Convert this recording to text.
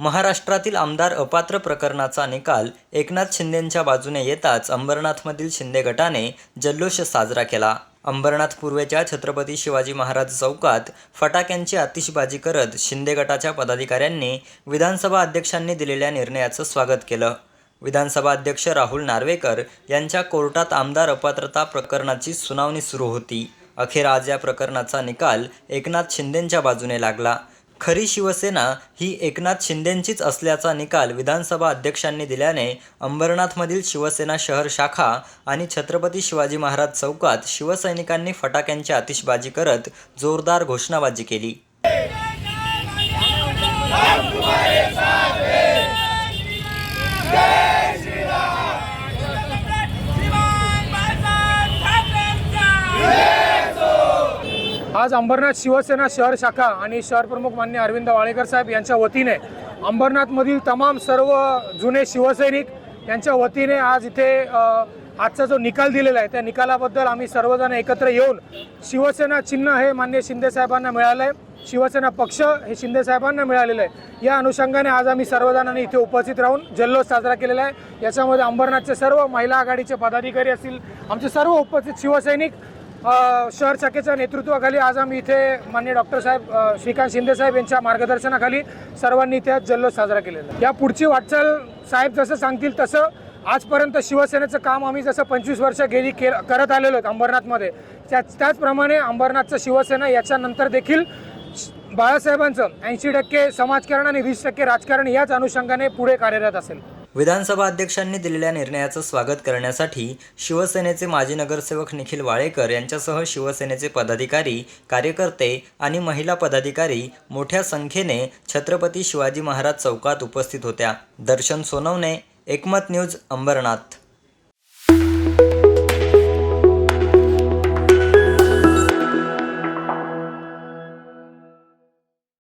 महाराष्ट्रातील आमदार अपात्र प्रकरणाचा निकाल एकनाथ शिंदेंच्या बाजूने येताच अंबरनाथमधील शिंदे गटाने जल्लोष साजरा केला. अंबरनाथ पूर्वेच्या छत्रपती शिवाजी महाराज चौकात फटाक्यांची आतिषबाजी करत शिंदे गटाच्या पदाधिकाऱ्यांनी विधानसभा अध्यक्षांनी दिलेल्या निर्णयाचं स्वागत केलं. विधानसभा अध्यक्ष राहुल नार्वेकर यांच्या कोर्टात आमदार अपात्रता प्रकरणाची सुनावणी सुरू होती. अखेर आज या प्रकरणाचा निकाल एकनाथ शिंदेंच्या बाजूने लागला. खरी शिवसेना ही एकनाथ शिंदेंचीच असल्याचा निकाल विधानसभा अध्यक्षांनी दिल्याने अंबरनाथमधील शिवसेना शहर शाखा आणि छत्रपती शिवाजी महाराज चौकात शिवसैनिकांनी फटाक्यांची आतिषबाजी करत जोरदार घोषणाबाजी केली. आज अंबरनाथ शिवसेना शहर शाखा आणि शहर प्रमुख मान्य अरविंद वाळेकर साहेब यांच्या वतीने अंबरनाथमधील तमाम सर्व जुने शिवसैनिक यांच्या वतीने आज इथे आजचा जो निकाल दिलेला आहे त्या निकालाबद्दल आम्ही सर्वजण एकत्र येऊन शिवसेना चिन्ह हे मान्य शिंदे साहेबांना मिळालं आहे शिवसेना पक्ष हे शिंदे साहेबांना मिळालेलं आहे. या अनुषंगाने आज आम्ही सर्वजणांनी इथे उपस्थित राहून जल्लोष साजरा केलेला आहे. याच्यामध्ये अंबरनाथचे सर्व महिला आघाडीचे पदाधिकारी असतील आमचे सर्व उपस्थित शिवसैनिक शहर शाखेच्या नेतृत्वाखाली आज आम्ही इथे माननीय डॉक्टर साहेब श्रीकांत शिंदे साहेब यांच्या मार्गदर्शनाखाली सर्वांनी इथे जल्लोष साजरा केलेला या पुढची वाटचाल साहेब जसं सांगतील तसं आजपर्यंत शिवसेनेचं काम आम्ही जसं पंचवीस वर्ष गेली के करत आलेलो आहोत अंबरनाथमध्ये त्याच त्याचप्रमाणे अंबरनाथचं शिवसेना याच्यानंतर देखील श- बाळासाहेबांचं ऐंशी टक्के समाजकारण आणि वीस टक्के राजकारण याच अनुषंगाने पुढे कार्यरत असेल. विधानसभा अध्यक्षांनी दिलेल्या निर्णयाचं स्वागत करण्यासाठी शिवसेनेचे माजी नगरसेवक निखिल वाळेकर यांच्यासह शिवसेनेचे पदाधिकारी कार्यकर्ते आणि महिला पदाधिकारी मोठ्या संख्येने छत्रपती शिवाजी महाराज चौकात उपस्थित होत्या. दर्शन सोनवणे एकमत न्यूज अंबरनाथ.